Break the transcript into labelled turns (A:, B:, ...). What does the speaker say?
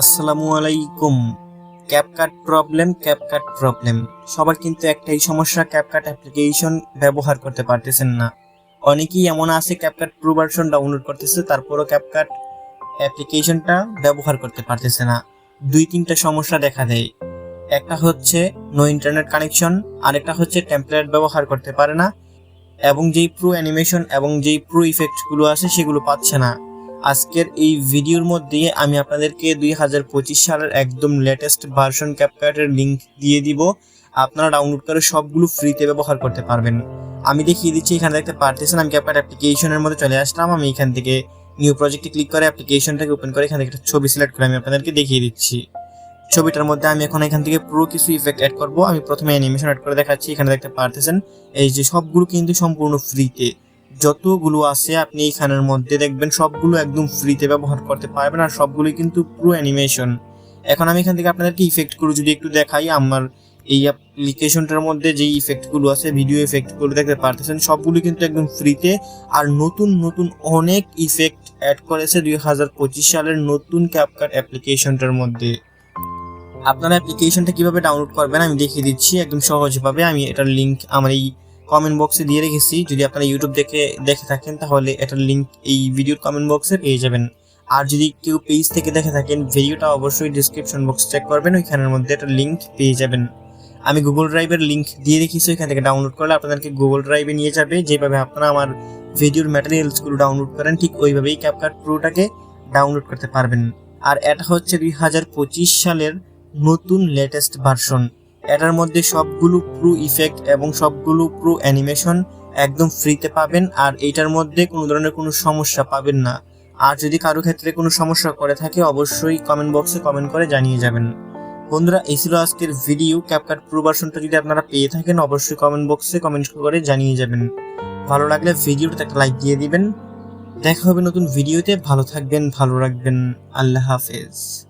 A: আসসালামু আলাইকুম। CapCut problem CapCut problem সবার কিন্তু একটাই সমস্যা ক্যাপকাট অ্যাপ্লিকেশন ব্যবহার করতে পারতেছেন না। অনেকেই এমন আছে ক্যাপকাট প্রো ভার্সন ডাউনলোড করতেছে, তারপরও ক্যাপকাট অ্যাপ্লিকেশনটা ব্যবহার করতে পারতেছে না। দুই তিনটা সমস্যা দেখা দেয়। একটা হচ্ছে নো ইন্টারনেট কানেকশন আরেকটা হচ্ছে টেমপ্লেট ব্যবহার করতে পারে না, এবং যেই প্রো অ্যানিমেশন এবং যেই প্রো ইফেক্টগুলো আছে, সেগুলো পাচ্ছে না। আজকের এই ভিডিওর মধ্যে আমি আপনাদেরকে দুই হাজার পঁচিশ সালের একদম লেটেস্ট ভার্সন ক্যাপকাটের লিঙ্ক দিয়ে দিব। আপনারা ডাউনলোড করে সবগুলো ফ্রিতে ব্যবহার করতে পারবেন। আমি দেখিয়ে দিচ্ছি, এখানে দেখতে পারতেছেন আমি ক্যাপকাট অ্যাপ্লিকেশনের মধ্যে চলে আসলাম। আমি এখান থেকে নিউ প্রজেক্টে ক্লিক করে অ্যাপ্লিকেশনটাকে ওপেন করে এখান থেকে একটা ছবি সিলেক্ট করে আমি আপনাদেরকে দেখিয়ে দিচ্ছি। ছবিটার মধ্যে আমি এখন এখান থেকে পুরো কিছু ইফেক্ট অ্যাড করব। আমি প্রথমে অ্যানিমেশন অ্যাড করে দেখাচ্ছি। এখানে দেখতে পারতেছেন, এই যে সবগুলো কিন্তু সম্পূর্ণ ফ্রিতে যতগুলো আছে, আপনি এইখানের মধ্যে দেখবেন সবগুলো একদম ফ্রিতে ব্যবহার করতে পারবেন আর সবগুলোই কিন্তু পুরো অ্যানিমেশন এখন আমি এখান থেকে আপনাদেরকে ইফেক্টগুলো যদি একটু দেখাই, আমার এই অ্যাপ্লিকেশনটার মধ্যে যে ইফেক্টগুলো আছে ভিডিও ইফেক্টগুলো দেখতে পারতেছেন, সবগুলো কিন্তু একদম ফ্রিতে আর নতুন নতুন অনেক ইফেক্ট অ্যাড করেছে দুই হাজার পঁচিশ সালের নতুন ক্যাপকাট অ্যাপ্লিকেশনটার মধ্যে। আপনারা অ্যাপ্লিকেশনটা কীভাবে ডাউনলোড করবেন আমি দেখিয়ে দিচ্ছি, একদম সহজভাবে। আমি এটার লিঙ্ক আমার এই কমেন্ট বক্সে দিয়ে রেখেছি। যদি আপনারা ইউটিউব দেখে দেখে থাকেন, তাহলে এটার লিঙ্ক এই ভিডিওর কমেন্ট বক্সে পেয়ে যাবেন। আর যদি কেউ পেজ থেকে দেখে থাকেন ভিডিওটা অবশ্যই ডিসক্রিপশন বক্স চেক করবেন, ওইখানের মধ্যে একটা লিঙ্ক পেয়ে যাবেন। আমি গুগল ড্রাইভের লিঙ্ক দিয়ে রেখেছি, ওইখান থেকে ডাউনলোড করলে আপনাদেরকে গুগল ড্রাইভে নিয়ে যাবে। যেভাবে আপনারা আমার ভিডিওর ম্যাটেরিয়ালসগুলো ডাউনলোড করেন, ঠিক ওইভাবেই ক্যাপকাট প্রোটাকে ডাউনলোড করতে পারবেন। আর এটা হচ্ছে দুই হাজার পঁচিশ সালের নতুন লেটেস্ট ভার্সন এটার মধ্যে সবগুলো প্রো ইফেক্ট এবং সবগুলো প্রো অ্যানিমেশন একদম ফ্রিতে পাবেন, আর এইটার মধ্যে কোনো ধরনের কোনো সমস্যা পাবেন না। আর যদি কারও ক্ষেত্রে কোনো সমস্যা করে থাকে, অবশ্যই কমেন্ট বক্সে কমেন্ট করে জানিয়ে যাবেন। বন্ধুরা, এই ছিল আজকের ভিডিও ক্যাপকাট প্রো ভার্সনটা যদি আপনারা পেয়ে থাকেন, অবশ্যই কমেন্ট বক্সে কমেন্ট করে জানিয়ে যাবেন। ভালো লাগলে ভিডিওটাতে একটা লাইক দিয়ে দিবেন। দেখা হবে নতুন ভিডিওতে ভালো থাকবেন, ভালো রাখবেন। আল্লাহ হাফেজ।